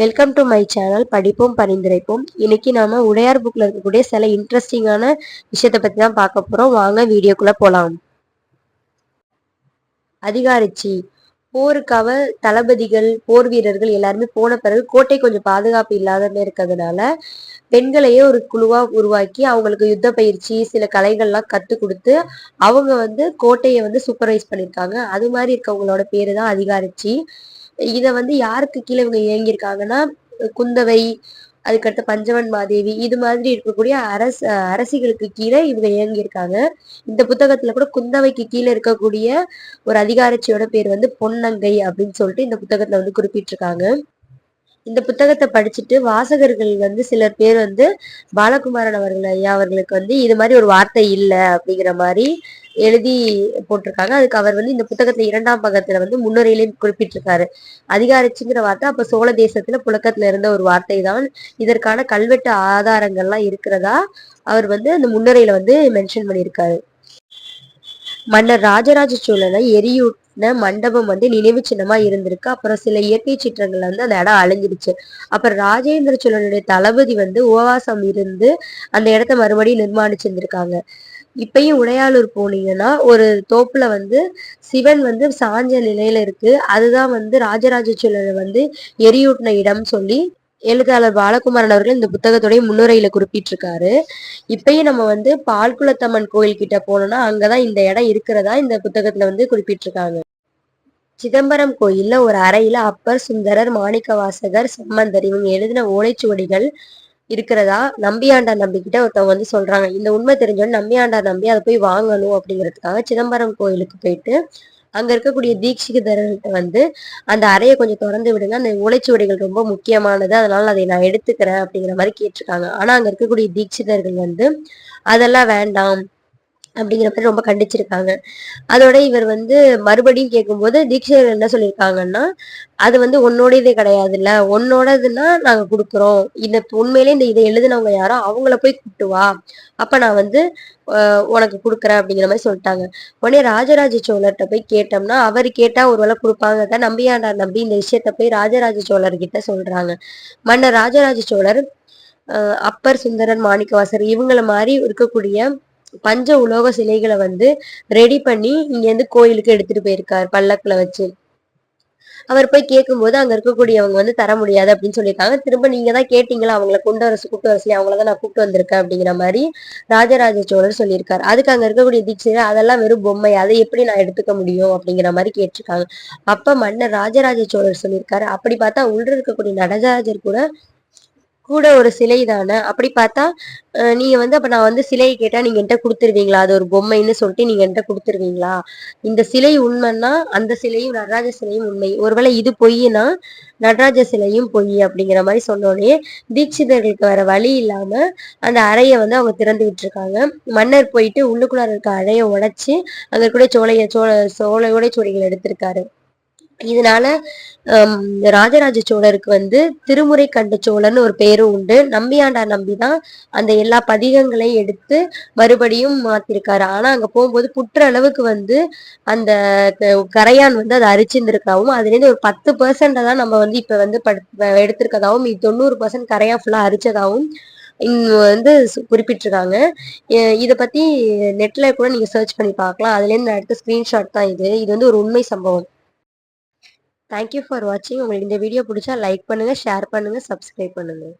Welcome to my channel படிப்போம் பரிந்துரைப்போம். இன்னைக்கு நாம உடையார் புக்ல இருக்கக்கூடிய சில இன்ட்ரெஸ்டிங்கான விஷயத்த பத்தி தான் பார்க்க போறோம். வாங்க வீடியோக்குள்ள போலாம். அதிகாரிச்சி. போருக்காக தளபதிகள் போர் வீரர்கள் எல்லாருமே போன பிறகு கோட்டை கொஞ்சம் பாதுகாப்பு இல்லாத இருக்கிறதுனால பெண்களையே ஒரு குழுவா உருவாக்கி அவங்களுக்கு யுத்த பயிற்சி சில கலைகள்லாம் கத்து கொடுத்து அவங்க வந்து கோட்டையை வந்து சூப்பர்வைஸ் பண்ணியிருக்காங்க. அது மாதிரி இருக்கவங்களோட பேரு தான் அதிகாரிச்சி. இதை வந்து யாருக்கு கீழே இவங்க இயங்கியிருக்காங்கன்னா குந்தவை அதுக்கடுத்து பஞ்சவன் மாதேவி இது மாதிரி இருக்கக்கூடிய அரச அரசிகளுக்கு கீழே இவங்க இயங்கியிருக்காங்க. இந்த புத்தகத்துல கூட குந்தவைக்கு கீழே இருக்கக்கூடிய ஒரு அதிகாரச்சியோட பேர் வந்து பொன்னங்கை அப்படின்னு சொல்லிட்டு இந்த புத்தகத்துல வந்து குறிப்பிட்டிருக்காங்க. இந்த புத்தகத்தை படிச்சுட்டு வாசகர்கள் வந்து சிலர் பேர் வந்து பாலகுமாரன் அவர்கள் ஐயா அவர்களுக்கு வந்து இது மாதிரி ஒரு வார்த்தை இல்லை அப்படிங்கிற மாதிரி எழுதி போட்டிருக்காங்க. அதுக்கு அவர் வந்து இந்த புத்தகத்துல இரண்டாம் பக்கத்துல வந்து முன்னுரையிலையும் குறிப்பிட்டிருக்காரு. அதிகாரிச்சுங்கிற வார்த்தை அப்ப சோழ தேசத்துல புழக்கத்துல இருந்த ஒரு வார்த்தை தான் இதற்கான கல்வெட்டு ஆதாரங்கள்லாம் இருக்கிறதா அவர் வந்து அந்த முன்னுரையில வந்து மென்ஷன் பண்ணியிருக்காரு. மன்னர் ராஜராஜ சோழனை எரியூட் மண்டபம் வந்து நினைவு சின்னமா இருந்திருக்கு. அப்புறம் சில இயற்கை சீற்றங்கள் வந்து அந்த இடம் அழிஞ்சிருச்சு அப்புறம் ராஜேந்திர சோழனுடைய தளபதி வந்து உபவாசம் இருந்து அந்த இடத்த மறுபடியும் நிர்மாணிச்சிருந்திருக்காங்க. இப்பயும் உடையாளூர் போனீங்கன்னா ஒரு தோப்புல வந்து சிவன் வந்து சாஞ்ச நிலையில இருக்கு. அதுதான் வந்து ராஜராஜ சோழனை வந்து எரியூட்டின இடம் சொல்லி எழுத்தாளர் பாலகுமாரன் அவர்கள் இந்த புத்தகத்துடைய முன்னுரையில குறிப்பிட்டிருக்காரு. இப்பயும் நம்ம வந்து பால்குளத்தம்மன் கோயில் கிட்ட போனோம்னா அங்கதான் இந்த இடம் இருக்கிறதா இந்த புத்தகத்துல வந்து குறிப்பிட்டிருக்காங்க. சிதம்பரம் கோயில்ல ஒரு அறையில அப்பர் சுந்தரர் மாணிக்க வாசகர் சம்பந்தர் இவங்க எழுதின ஓலைச்சுவடிகள் இருக்கிறதா? நம்பியாண்டார் நம்பிக்கிட்ட ஒருத்தவங்க வந்து சொல்றாங்க. இந்த உண்மை தெரிஞ்சோன்னு நம்பியாண்டார் நம்பி அதை போய் வாங்கணும் அப்படிங்கிறதுக்காக சிதம்பரம் கோயிலுக்கு போயிட்டு அங்க இருக்கக்கூடிய தீட்சிதர்கள்ட்ட வந்து அந்த அறையை கொஞ்சம் திறந்து விடுங்க. அந்த உழைச்சுவடிகள் ரொம்ப முக்கியமானது. அதனால அதை நான் எடுத்துக்கிறேன் அப்படிங்கிற மாதிரி கேட்டிருக்காங்க. ஆனா அங்க இருக்கக்கூடிய தீட்சிதர்கள் வந்து அதெல்லாம் வேண்டாம். அப்படிங்கிற மாதிரி ரொம்ப கண்டிச்சிருக்காங்க. அதோட இவர் வந்து மறுபடியும் கேட்கும்போது தீட்சிதர் என்ன சொல்லியிருக்காங்கன்னா அது வந்து உன்னோடதே கிடையாதுல்ல உன்னோடதுன்னா நாங்க கொடுக்குறோம். இந்த உண்மையிலே இந்த இதை எழுதினவங்க யாரோ அவங்கள போய் கூப்பிட்டு வா. அப்ப நான் வந்து உனக்கு கொடுக்குறேன் அப்படிங்கிற மாதிரி சொல்லிட்டாங்க. உடனே ராஜராஜ சோழர்கிட்ட போய் கேட்டோம்னா அவர் கேட்டா ஒரு வேலை கொடுப்பாங்க நம்பியாண்டார் நம்பி இந்த விஷயத்த போய் ராஜராஜ சோழர்கிட்ட சொல்றாங்க. மன்னர் ராஜராஜ சோழர் அப்பர் சுந்தரன் மாணிக்கவாசர் இவங்களை மாதிரி இருக்கக்கூடிய பஞ்ச உலோக சிலைகளை வந்து ரெடி பண்ணி இங்க இருந்து கோயிலுக்கு எடுத்துட்டு போயிருக்காரு பல்லக்குல வச்சு. அவர் போய் கேட்கும்போது அங்க இருக்கக்கூடியவங்க வந்து தர முடியாது அப்படின்னு சொல்லியிருக்காங்க. திரும்ப நீங்க தான் கேட்டீங்களா? அவங்கள கொண்டு வர கூப்பிட்டு வர சொல்லி அவங்கள தான் நான் கூப்பிட்டு வந்திருக்கேன் அப்படிங்கிற மாதிரி ராஜராஜ சோழர் சொல்லியிருக்காரு. அதுக்கு அங்க இருக்கக்கூடிய தீட்சிதர் அதெல்லாம் வெறும் பொம்மை அதை எப்படி நான் எடுத்துக்க முடியும் அப்படிங்கிற மாதிரி கேட்டிருக்காங்க. அப்ப மன்னர் ராஜராஜ சோழர் சொல்லியிருக்காரு. அப்படி பார்த்தா உள்ள இருக்கக்கூடிய நடராஜர் கூட கூட ஒரு சிலை தானே? அப்படி பார்த்தா நீங்க வந்து அப்ப நான் வந்து சிலையை கேட்டா நீங்க என்கிட்ட கொடுத்துருவீங்களா? அது ஒரு பொம்மைன்னு சொல்லிட்டு நீங்க என்கிட்ட கொடுத்துருவீங்களா? இந்த சிலை உண்மைன்னா அந்த சிலையும் நடராஜ சிலையும் உண்மை. ஒருவேளை இது பொய்னா நடராஜ சிலையும் பொய் அப்படிங்கிற மாதிரி சொன்னோடனே தீட்சிதர்களுக்கு வேற வழி இல்லாம அந்த அறையை வந்து அவங்க திறந்து விட்டுருக்காங்க. மன்னர் போயிட்டு உள்ளுக்குள்ளார இருக்க அறையை உடைச்சு அங்க கூட சோழைய சோழ சோழையோட சோழிகள் எடுத்திருக்காரு. இதனால ராஜராஜ சோழருக்கு வந்து திருமுறை கண்ட சோழர்னு ஒரு பேரும் உண்டு. நம்பியாண்டார் நம்பிதான் அந்த எல்லா பதிகங்களையும் எடுத்து மறுபடியும் மாத்திருக்காரு. ஆனா அங்க போகும்போது புற்ற அளவுக்கு வந்து அந்த கரையான் வந்து அதை அரிச்சிருந்திருக்காவும் அதுலேருந்து ஒரு பத்து பர்சன்ட தான் நம்ம வந்து இப்ப வந்து எடுத்திருக்கதாவும் தொண்ணூறு பர்சன்ட் கரையான் ஃபுல்லா அரிச்சதாவும் வந்து குறிப்பிட்டிருக்காங்க. இதை பத்தி நெட்ல கூட நீங்க சர்ச் பண்ணி பார்க்கலாம். அதுல இருந்து எடுத்த ஸ்கிரீன்ஷாட் தான் இது. இது வந்து ஒரு உண்மை சம்பவம். தேங்க்யூ ஃபார் வாட்சிங் உங்களுக்கு இந்த வீடியோ பிடிச்சா லைக் பண்ணுங்கள் ஷேர் பண்ணுங்கள் சப்ஸ்கிரைப் பண்ணுங்கள்